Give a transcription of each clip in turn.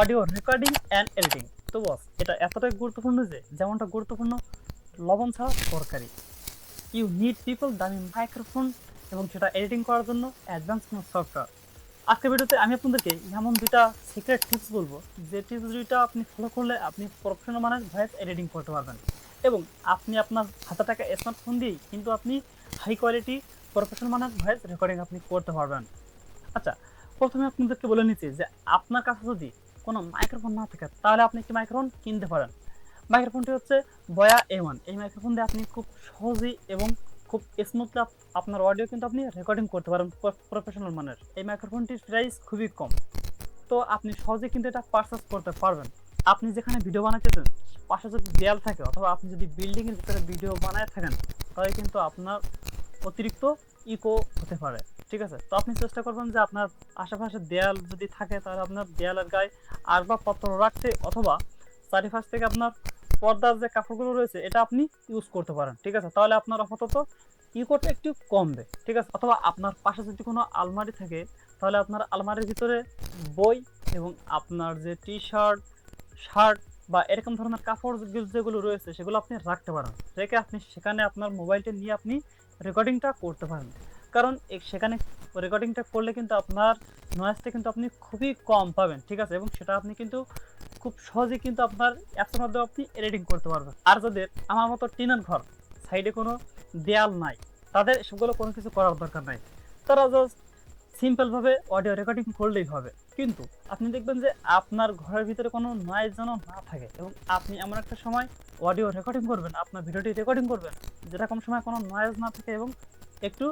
Audio recording and editing. তো বস এটা এতটাই গুরুত্বপূর্ণ যে যেমনটা গুরুত্বপূর্ণ, লবণ ছাড়া তরকারি। ইউ নিড পিপল দামি মাইক্রোফোন এবং সেটা এডিটিং করার জন্য অ্যাডভান্স কোনো সফটওয়্যার আজকের ভিডিওতে আমি আপনাদেরকে এমন দুইটা সিক্রেট টিপস বলব, যে টিপস দুইটা আপনি ফলো করলে আপনি প্রফেশনাল মানের ভয়েস এডিটিং করতে পারবেন। এবং আপনি আপনার হাতে থাকা স্মার্টফোন দিয়েই কিন্তু আপনি হাই কোয়ালিটি প্রফেশনাল মানের ভয়েস রেকর্ডিং আপনি করতে পারবেন। আচ্ছা প্রথমে আপনাদেরকে বলে নিচ্ছি যে আপনার কাছে যদি কোনো মাইক্রোফোন না থাকে, তাহলে আপনি একটি মাইক্রোফোন কিনতে পারেন। মাইক্রোফোনটি হচ্ছে বয়া এ ওয়ান এই মাইক্রোফোন দিয়ে আপনি খুব সহজেই এবং খুব স্মুথলি আপনার অডিও কিন্তু আপনি রেকর্ডিং করতে পারেন প্রফেশনাল মানের। এই মাইক্রোফোনটির প্রাইস খুবই কম। তো আপনি সহজে কিন্তু এটা পারচেস করতে পারবেন। আপনি যেখানে ভিডিও বানাইতেছেন পাশে যদি দেয়াল থাকে অথবা আপনি যদি বিল্ডিংয়ের ভিতরে ভিডিও বানায় থাকেন, তাহলে কিন্তু আপনার অতিরিক্ত ইকো হতে পারে। ঠিক আছে? তো আপনি চেষ্টা করবেন যে আপনার আশেপাশে দেয়াল যদি থাকে তাহলে আপনার দেয়ালের গায়ে আসবাবপত্র রাখতে অথবা চারিপাশ থেকে আপনার পর্দার যে কাপড়গুলো রয়েছে, এটা আপনি ইউজ করতে পারেন, ঠিক আছে? তাহলে আপনার আপাতত ইকোটা একটু কমবে ঠিক আছে? অথবা আপনার পাশে যদি কোনো আলমারি থাকে, তাহলে আপনার আলমারির ভিতরে বই এবং আপনার যে টি শার্ট শার্ট বা এরকম ধরনের কাপড় যেগুলো রয়েছে, সেগুলো আপনি রাখতে পারেন। রেখে আপনি সেখানে আপনার মোবাইলটা নিয়ে আপনি রেকর্ডিংটা করতে পারেন। কারণ সেখানে রেকর্ডিংটা করলে কিন্তু আপনার নয়েজটা কিন্তু আপনি খুবই কম পাবেন, ঠিক আছে? এবং সেটা আপনি কিন্তু খুব সহজেই কিন্তু আপনার অ্যাপসের মাধ্যমে আপনি এডিটিং করতে পারবেন। আর যাদের আমার মতো টিনের ঘর সাইডে কোনো দেয়াল নাই, তাদের সেগুলো কোনো কিছু করার দরকার নাই। তারা জাস্ট সিম্পলভাবে অডিও রেকর্ডিং করলেই হবে। কিন্তু আপনি দেখবেন যে আপনার ঘরের ভিতরে কোনো নয়েজ যেন না থাকে এবং আপনি এমন একটা সময় অডিও রেকর্ডিং করবেন, আপনার ভিডিওটি রেকর্ডিং করবেন, যেরকম সময় কোনো নয়েজ না থাকে এবং একটু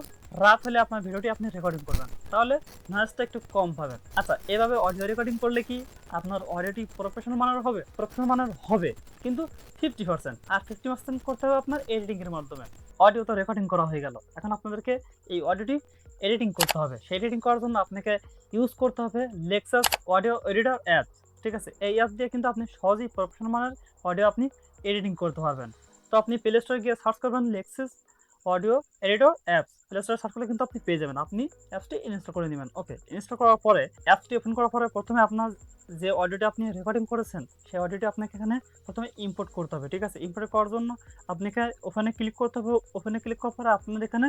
রাত হলে আপনার ভিডিওটি আপনি রেকর্ডিং করবেন। তাহলে নয়েজটা একটু কম পাবেন। আচ্ছা এভাবে অডিও রেকর্ডিং করলে কি আপনার অডিওটি প্রফেশনাল মানের হবে? প্রফেশনাল মানের হবে, কিন্তু ফিফটি পার্সেন্ট আর ফিফটি পার্সেন্ট করতে হবে আপনার এডিটিংয়ের মাধ্যমে। অডিও তো রেকর্ডিং করা হয়ে গেল। এখন আপনাদেরকে এই অডিওটি এডিটিং করতে হবে। সেই এডিটিং করার জন্য আপনাকে ইউজ করতে হবে লেক্সাস অডিও এডিটর অ্যাপ ঠিক আছে? এই অ্যাপ দিয়ে কিন্তু আপনি সহজেই প্রফেশনাল মানের অডিও আপনি এডিটিং করতে পারবেন। তো আপনি প্লে স্টোরে গিয়ে সার্চ করবেন Lexus audio, editor, apps. Play স্টোরে সার্চ করলে কিন্তু আপনি পেয়ে যাবেন। আপনি অ্যাপসটি ইনস্টল করে নেবেন। ওকে ইনস্টল করার পরে, অ্যাপসটি ওপেন করার পরে প্রথমে আপনার যে অডিওটি আপনি রেকর্ডিং করেছেন, সেই অডিওটি আপনাকে এখানে প্রথমে ইম্পোর্ট করতে হবে, ঠিক আছে? ইম্পোর্ট করার জন্য আপনাকে ওখানে ক্লিক করতে হবে। ওখানে ক্লিক করার পরে আপনার এখানে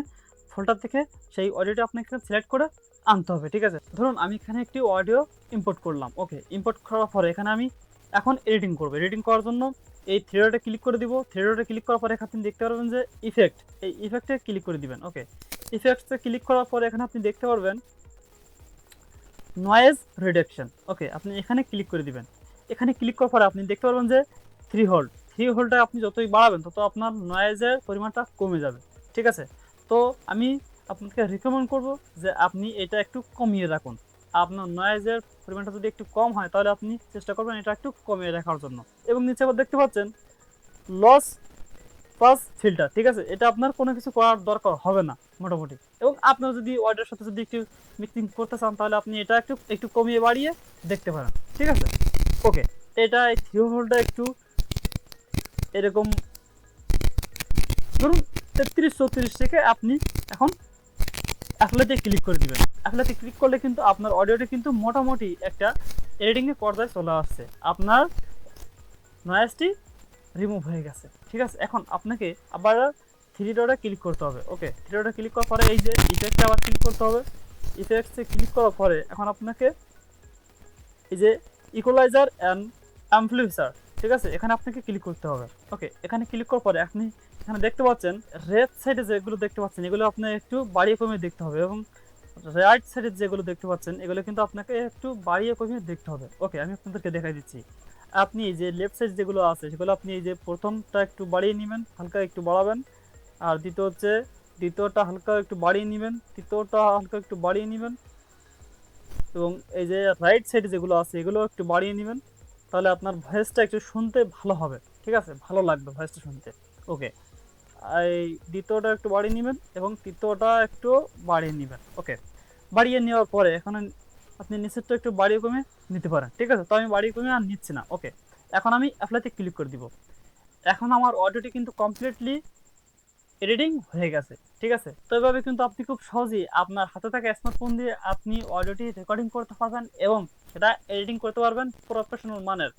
ফোল্ডার থেকে সেই অডিওটি আপনাকে সিলেক্ট করে আনতে হবে, ঠিক আছে? ধরুন, আমি এখানে একটি অডিও ইম্পোর্ট করলাম। ওকে ইম্পোর্ট করার পরে এখানে আমি এখন এডিটিং করব। এডিটিং করার জন্য এই থ্রি ক্লিক করে দিব। থ্রি ক্লিক করার পরে এখানে আপনি দেখতে পারবেন যে ইফেক্ট এই ইফেক্টে ক্লিক করে দিবেন ওকে ইফেক্টসে ক্লিক করার পরে এখানে আপনি দেখতে পারবেন নয়েজ রিডাকশন ওকে আপনি এখানে ক্লিক করে দিবেন। এখানে ক্লিক করার পরে আপনি দেখতে পারবেন যে থ্রি হোল্ড থ্রি হোল্ডটা আপনি যতই বাড়াবেন, তত আপনার নয়েজের পরিমাণটা কমে যাবে, ঠিক আছে? তো আমি আপনাকে রিকমেন্ড করব যে আপনি এটা একটু কমিয়ে রাখুন। আপনার নয়েজের পরিমাণটা যদি একটু কম হয়, তাহলে আপনি চেষ্টা করবেন এটা একটু কমিয়ে রাখার জন্য। এবং নিচে আবার দেখতে পাচ্ছেন লস পাস ফিল্টার ঠিক আছে? এটা আপনার কোনো কিছু করার দরকার হবে না, মোটামুটি। এবং আপনার যদি অর্ডারের সাথে যদি একটু মিক্সিং করতে চান, তাহলে আপনি এটা একটু একটু কমিয়ে বাড়িয়ে দেখতে পারেন, ঠিক আছে? ওকে এটা এই থ্রি হোল্ডটা একটু এরকম, ধরুন তেত্রিশ চৌত্রিশ থেকে আপনি এখন অ্যাপলাইতে ক্লিক করে দিবেন। অ্যাপলাইতে ক্লিক করলে কিন্তু আপনার অডিওটি কিন্তু মোটামুটি একটা এডিটিংয়ের পর্যায়ে চলে আসছে। আপনার নয়েজটি রিমুভ হয়ে গেছে। ঠিক আছে? এখন আপনাকে আবার থ্রি ডটে ক্লিক করতে হবে। ওকে থ্রি ডটে ক্লিক করার পরে এই যে ইফেক্টে আবার ক্লিক করতে হবে। ইফেক্টসে ক্লিক করার পরে এখন আপনাকে এই যে ইকুয়ালাইজার অ্যান্ড অ্যাম্পলিফায়ার ঠিক আছে? এখানে আপনাকে ক্লিক করতে হবে। ওকে এখানে ক্লিক করার পরে আপনি এখানে দেখতে পাচ্ছেন রেড সাইডে যেগুলো দেখতে পাচ্ছেন, এগুলো আপনার একটু বাড়িয়ে কমিয়ে দেখতে হবে এবং রাইট সাইডে যেগুলো দেখতে পাচ্ছেন, এগুলো কিন্তু আপনাকে একটু বাড়িয়ে কমিয়ে দেখতে হবে। ওকে আমি আপনাদেরকে দেখাই দিচ্ছি। আপনি যে লেফট সাইড যেগুলো আছে, সেগুলো আপনি এই যে প্রথমটা একটু বাড়িয়ে নেবেন, হালকা একটু বাড়াবেন। আর দ্বিতীয় হচ্ছে, দ্বিতীয়টা হালকা একটু বাড়িয়ে নেবেন, তৃতীয়টা হালকা একটু বাড়িয়ে নেবেন। এবং এই যে রাইট সাইডে যেগুলো আছে, এগুলো একটু বাড়িয়ে নেবেন। তাহলে আপনার ভয়েসটা একটু শুনতে ভালো হবে, ঠিক আছে? ভালো লাগবে ভয়েসটা শুনতে। ওকে এই দ্বিতীয়টা একটু বাড়িয়ে নেবেন এবং তৃতীয়টা একটু বাড়িয়ে নেবেন। ওকে বাড়িয়ে নেওয়ার পরে এখন আপনি নিচেরটা একটু বাড়িয়ে কমে নিতে পারেন, ঠিক আছে? তো আমি বাড়িয়ে কমে আর নিচ্ছি না। ওকে এখন আমি অ্যাপ্লাইতে ক্লিক করে দিব। এখন আমার অডিওটি কিন্তু কমপ্লিটলি এডিটিং হয়ে গেছে, ঠিক আছে? তো এভাবে কিন্তু আপনি খুব সহজেই আপনার হাতে থাকা স্মার্টফোন দিয়ে আপনি অডিওটি রেকর্ডিং করতে পারবেন এবং এটা এডিটিং করতে পারবেন প্রফেশনাল মানের।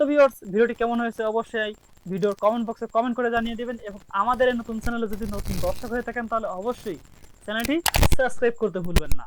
তো ভিউয়ার্স ভিডিওটি কেমন হয়েছে অবশ্যই ভিডিওর কমেন্ট বক্সে কমেন্ট করে জানিয়ে দেবেন এবং আমাদের এই নতুন চ্যানেলে যদি নতুন দর্শক হয়ে থাকেন তাহলে অবশ্যই চ্যানেলটি সাবস্ক্রাইব করতে ভুলবেন না।